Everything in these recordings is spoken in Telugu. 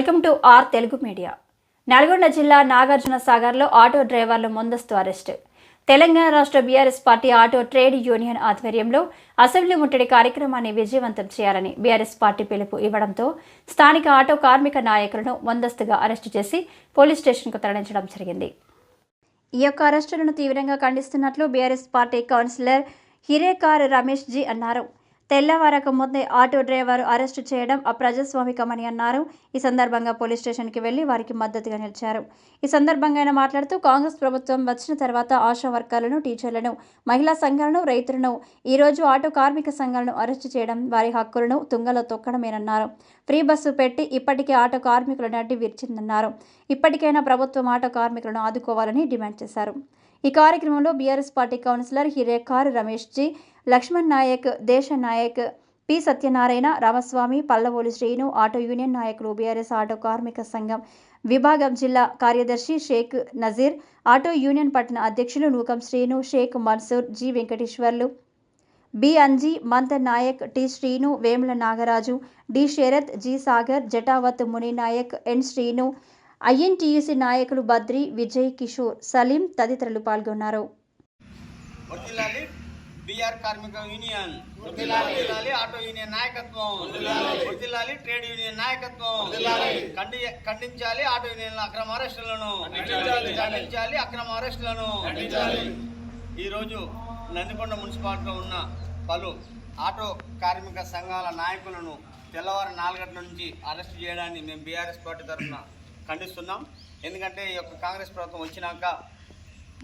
Welcome to our Telugu media. Nalgonda జిల్లా నాగార్జున సాగర్లో ఆటో డ్రైవర్లు ముందస్తు అరెస్టు. తెలంగాణ రాష్ట్ర BRS party auto trade union ఆధ్వర్యంలో అసెంబ్లీ ముట్టడి కార్యక్రమాన్ని విజయవంతం చేయాలని బీఆర్ఎస్ పార్టీ పిలుపు ఇవ్వడంతో స్థానిక ఆటో కార్మిక నాయకులను ముందస్తుగా అరెస్టు చేసి పోలీస్ స్టేషన్కు తరలించడం జరిగింది. ఈ యొక్క అరెస్టులను తీవ్రంగా ఖండిస్తున్నట్లు BRS party councillor Hirekar Ramesh ji అన్నారు. తెల్లవారక ముందే ఆటో డ్రైవర్ అరెస్టు చేయడం అప్రజాస్వామికమని అన్నారు. ఈ సందర్భంగా పోలీస్ స్టేషన్కి వెళ్ళి వారికి మద్దతుగా నిలిచారు. ఈ సందర్భంగా ఆయన మాట్లాడుతూ కాంగ్రెస్ ప్రభుత్వం వచ్చిన తర్వాత ఆశా వర్గాలను టీచర్లను మహిళా సంఘాలను రైతులను ఈరోజు ఆటో కార్మిక సంఘాలను అరెస్టు చేయడం వారి హక్కులను తుంగలో తొక్కడమేనన్నారు. ఫ్రీ బస్సు పెట్టి ఇప్పటికే ఆటో కార్మికుల నడ్డి విరిచిందన్నారు. ఇప్పటికైనా ప్రభుత్వం ఆటో కార్మికులను ఆదుకోవాలని డిమాండ్ చేశారు. ఈ కార్యక్రమంలో BRS party councillor Hirekar Ramesh ji Lakshman Naik Desha Naik P Satyanarayana Ramaswamy Pallavolu Srinu auto union నాయకులు బీఆర్ఎస్ ఆటో కార్మిక సంఘం విభాగం జిల్లా కార్యదర్శి షేక్ నజీర్ ఆటో యూనియన్ పట్టణ అధ్యక్షులు Nookam Srinu Shaik Mansoor G Venkateswarlu B Anji Mantha Naik T Srinu Vemula Nagaraju D Sharath G Sagar Jatavath Muni Naik N Srinu INTUC నాయకులు బద్రి విజయ్ కిషోర్ సలీం తదితరులు పాల్గొన్నారు. బీఆర్ కార్మిక యూనియన్. ఆటో యూనియన్ నాయకత్వం. వర్తిల్లాలి ట్రేడ్ యూనియన్ నాయకత్వం. ఖండి ఖండించాలి ఆటో యూనియన్ల అక్రమ అరెస్టులను. ఖండించాలి. అక్రమ అరెస్టులను. ఈరోజు నందికొండ మున్సిపాలిటీలో ఉన్న పలు ఆటో కార్మిక సంఘాల నాయకులను తెల్లవారు నాలుగట్ల నుంచి అరెస్ట్ చేయడాన్ని మేము బీఆర్ఎస్ పార్టీ తరఫున ఖండిస్తున్నాం. ఎందుకంటే ఈ యొక్క కాంగ్రెస్ ప్రభుత్వం వచ్చినాక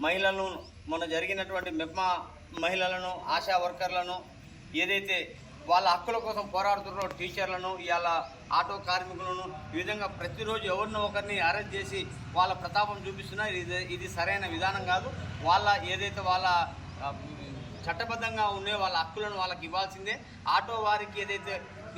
మహిళలను మొన్న జరిగినటువంటి మెప్మా మహిళలను ఆశా వర్కర్లను ఏదైతే వాళ్ళ హక్కుల కోసం పోరాడుతున్నారో టీచర్లను ఇవాళ ఆటో కార్మికులను ఈ విధంగా ప్రతిరోజు ఎవరినో ఒకరిని అరెస్ట్ చేసి వాళ్ళ ప్రతాపం చూపిస్తున్నా ఇది ఇది సరైన విధానం కాదు. వాళ్ళ ఏదైతే వాళ్ళ చట్టబద్ధంగా ఉండే వాళ్ళ హక్కులను వాళ్ళకి ఇవ్వాల్సిందే. ఆటో వారికి ఏదైతే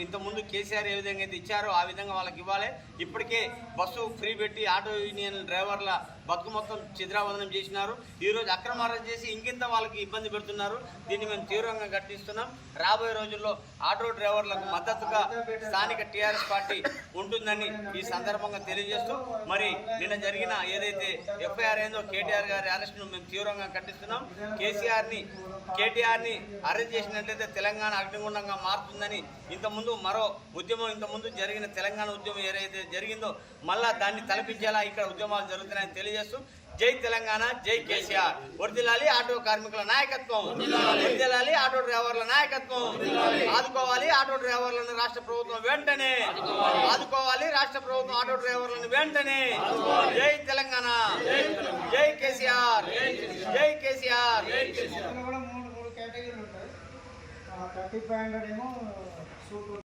ఇంతకుముందు కేసీఆర్ ఏ విధంగా అయితే ఇచ్చారో ఆ విధంగా వాళ్ళకి ఇవ్వాలి. ఇప్పటికే బస్సు ఫ్రీ పెట్టి ఆటో యూనియన్ డ్రైవర్ల బతుకు మొత్తం చిద్రావందనం చేసినారు. ఈరోజు అక్రమ అరెస్ట్ చేసి ఇంకింత వాళ్ళకి ఇబ్బంది పెడుతున్నారు? దీన్ని మేము తీవ్రంగా గట్టిస్తున్నాం రాబోయే రోజుల్లో ఆటో డ్రైవర్లకు మద్దతుగా స్థానిక టీఆర్ఎస్ పార్టీ ఉంటుందని ఈ సందర్భంగా తెలియజేస్తూ మరి నిన్న జరిగిన ఏదైతే ఎఫ్ఐఆర్ ఏందో కేటీఆర్ గారి అరెస్ట్ను మేము తీవ్రంగా ఖండిస్తున్నాం. కేసీఆర్ని కేటీఆర్ని అరెస్ట్ చేసినట్లయితే తెలంగాణ అగ్నిగుండంగా మారుతుందని ఇంతకుముందు మరో ఉద్యమం ఇంతకుముందు జరిగిన తెలంగాణ ఉద్యమం ఏదైతే జరిగిందో మళ్ళా దాన్ని తలపించేలా ఇక్కడ ఉద్యమాలు జరుగుతున్నాయని తెలియజేస్తూ జై తెలంగాణ జై కేసీఆర్. వర్దిలాలి ఆటో కార్మికుల నాయకత్వం. వర్దిలాలి ఆటో డ్రైవర్ల నాయకత్వం. ఆదుకోవాలి ఆటో డ్రైవర్లను రాష్ట్ర ప్రభుత్వం వెంటనే. ఆదుకోవాలి. రాష్ట్ర ప్రభుత్వం ఆటో డ్రైవర్లను వెంటనే. జై తెలంగాణ. జై కేసీఆర్. జై కేసీఆర్. థర్టీ ఫైవ్ హండ్రెడ్ ఏమో సూట్